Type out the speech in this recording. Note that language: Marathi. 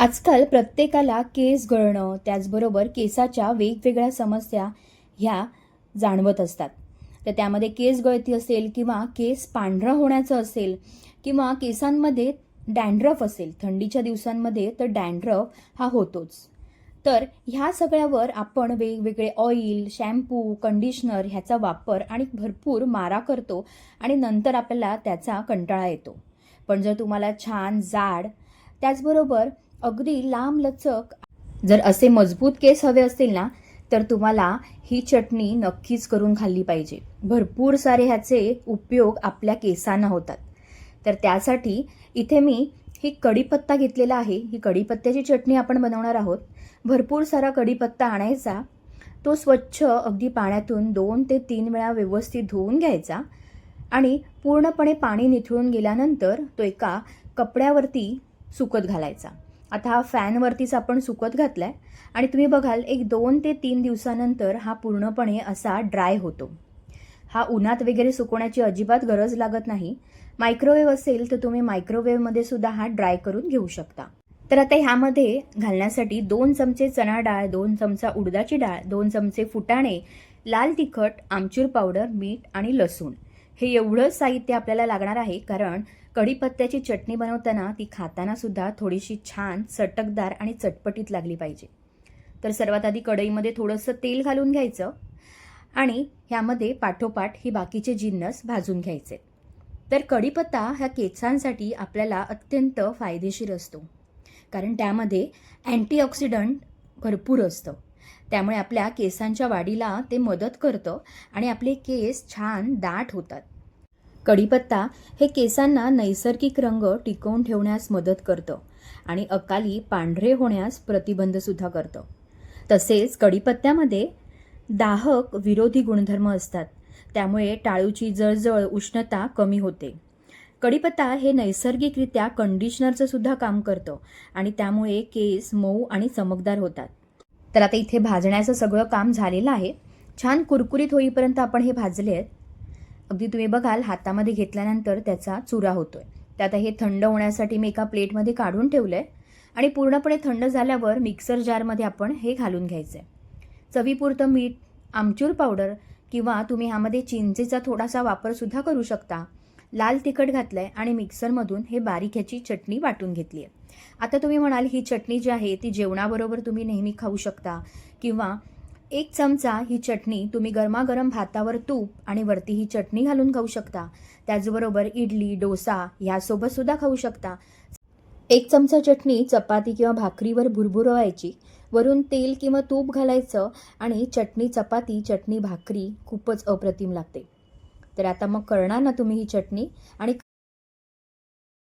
आजकाल प्रत्येकाला केस गळणं त्याचबरोबर केसाच्या वेगवेगळ्या समस्या ह्या जाणवत असतात. तर त्यामध्ये केस गळती असेल किंवा केस पांढरा होण्याचं असेल किंवा केसांमध्ये डॅन्ड्रफ असेल थंडीच्या दिवसांमध्ये तर डॅन्ड्रफ हा होतोच. तर ह्या सगळ्यावर आपण वेगवेगळे ऑइल शॅम्पू कंडिशनर ह्याचा वापर आणि भरपूर मारा करतो आणि नंतर आपल्याला त्याचा कंटाळा येतो. पण जर तुम्हाला छान जाड त्याचबरोबर अगदी लांब लचक. जर असे मजबूत केस हवे असतील ना तर तुम्हाला ही चटणी नक्कीच करून खाल्ली पाहिजे. भरपूर सारे ह्याचे उपयोग आपल्या केसांना होतात. तर त्यासाठी इथे मी ही कढीपत्ता घेतलेला आहे. ही कढीपत्त्याची चटणी आपण बनवणार आहोत. भरपूर सारा कढीपत्ता आणायचा. तो स्वच्छ अगदी पाण्यातून दोन ते तीन वेळा व्यवस्थित धुवून घ्यायचा आणि पूर्णपणे पाणी निथळून गेल्यानंतर तो एका कपड्यावरती सुकत घालायचा. आता हा फॅनवरतीच आपण सुकत घातलाय. आणि तुम्ही बघाल एक दोन ते तीन दिवसानंतर हा पूर्णपणे असा ड्राय होतो. हा उन्हात वगैरे सुकवण्याची अजिबात गरज लागत नाही. मायक्रोवेव्ह असेल तर तुम्ही मायक्रोवेव्हमध्ये सुद्धा हा ड्राय करून घेऊ शकता. तर आता ह्यामध्ये घालण्यासाठी दोन चमचे चणा डाळ दोन चमचा उडदाची डाळ दोन चमचे फुटाणे लाल तिखट आमचूर पावडर मीठ आणि लसूण. हे एवढं साहित्य आपल्याला लागणार आहे कारण कढीपत्त्याची चटणी बनवताना ती खाताना सुद्धा थोडीशी छान चटकदार आणि चटपटीत लागली पाहिजे. तर सर्वात आधी कढईमध्ये थोडंसं तेल घालून घ्यायचं आणि ह्यामध्ये पाठोपाठ ही बाकीचे जिन्नस भाजून घ्यायचे. तर कढीपत्ता ह्या केसांसाठी आपल्याला अत्यंत फायदेशीर असतो कारण त्यामध्ये अँटीऑक्सिडंट भरपूर असतं. त्यामुळे आपल्या केसांच्या वाढीला ते मदत करतं आणि आपले केस छान दाट होतात. कढीपत्ता हे केसांना नैसर्गिक रंग टिकवून ठेवण्यास मदत करतं आणि अकाली पांढरे होण्यास प्रतिबंधसुद्धा करतं. तसेच कढीपत्त्यामध्ये दाहक विरोधी गुणधर्म असतात. त्यामुळे टाळूची जळजळ उष्णता कमी होते. कढीपत्ता हे नैसर्गिकरित्या कंडिशनरचं सुद्धा काम करतं आणि त्यामुळे केस मऊ आणि चमकदार होतात. तर आता इथे भाजण्याचं सगळं काम झालेलं आहे. छान कुरकुरीत होईपर्यंत आपण हे भाजले आहेत अगदी तुम्ही बघाल हातामध्ये घेतल्यानंतर त्याचा चुरा होतोय. तर आता हे थंड होण्यासाठी मी एका प्लेटमध्ये काढून ठेवलं आहे आणि पूर्णपणे थंड झाल्यावर मिक्सर जारमध्ये आपण हे घालून घ्यायचं आहे चवीपुरतं मीठ आमचूर पावडर किंवा तुम्ही ह्यामध्ये चिंचेचा थोडासा वापरसुद्धा करू शकता. लाल तिखट घातलं आहे आणि मिक्सरमधून हे बारीक ह्याची चटणी वाटून घेतली आहे आता तुम्ही म्हणाल ही चटणी जी आहे ती जेवणाबरोबर तुम्ही नेहमी खाऊ शकता किंवा एक चमचा ही चटणी तुम्ही गरमागरम भातावर तूप आणि वरती ही चटणी घालून खाऊ शकता. त्याचबरोबर इडली डोसा ह्यासोबत सुद्धा खाऊ शकता. एक चमचा चटणी चपाती किंवा भाकरीवर भुरभुरवायची. वरून तेल किंवा तूप घालायचं आणि चटणी चपाती चटणी भाकरी खूपच अप्रतिम लागते. तर आता मग करणार ना तुम्ही ही चटणी आणि